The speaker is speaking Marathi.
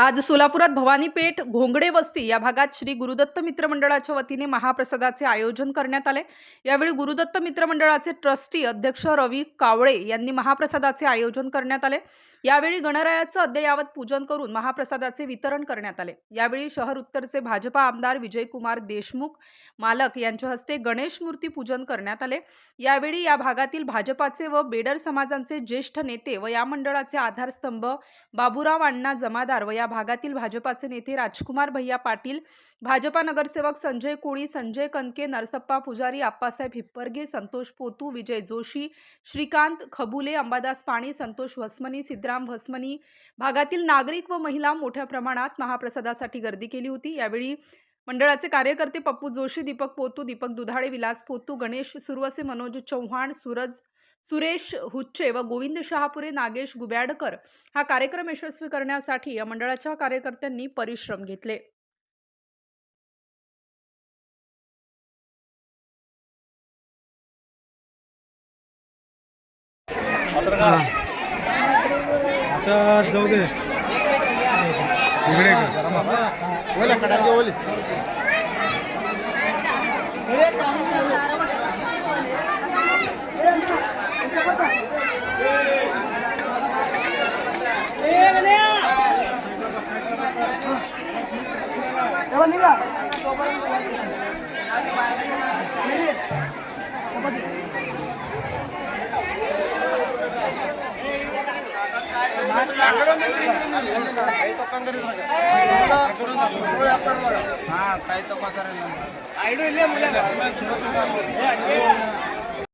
आज सोलापुरात भवानी पेठ घोंगडे वस्ती या भागात श्री गुरुदत्त मित्र मंडळाच्या वतीने महाप्रसादाचे आयोजन करण्यात आले. यावेळी गुरुदत्त मित्र मंडळाचे ट्रस्टी अध्यक्ष रवी कावळे यांनी महाप्रसादाचे आयोजन करण्यात आले. यावेळी गणरायाचं अद्ययावत पूजन करून महाप्रसादाचे वितरण करण्यात आले. यावेळी शहर उत्तरचे भाजपा आमदार विजयकुमार देशमुख मालक यांच्या हस्ते गणेश मूर्ती पूजन करण्यात आले. यावेळी या भागातील भाजपाचे व बेडर समाजांचे ज्येष्ठ नेते व या मंडळाचे आधारस्तंभ बाबुराव अण्णा जमादार व या भागातील भाजपाचे नेते राजकुमार भैया पाटील भाजपा नगरसेवक संजय कोळी संजय कनके नरसप्पा पुजारी आप्पासाहेब हिप्परगे संतोष पोतू विजय जोशी श्रीकांत खबुले अंबादास पाणी संतोष वसमनी सिद्धराम भसमनी भागातील नागरिक व महिला मोठ्या प्रमाणात महाप्रसादासाठी गर्दी केली होती. यावेळी मंडळाचे कार्यकर्ते पप्पू जोशी दीपक पोतू दीपक दुधाळे विलास पोतू गणेश सुरवसे मनोज चव्हाण सूरज सुरेश हुच्चे व गोविंद शहापुरे नागेश गुब्याडकर हा कार्यक्रम यशस्वी करण्यासाठी या मंडळाच्या कार्यकर्त्यांनी परिश्रम घेतले. असं जाऊ दे. इकडे. ओले कडाके ओले ಆ ಕೈ ತಗೋತಾರೆ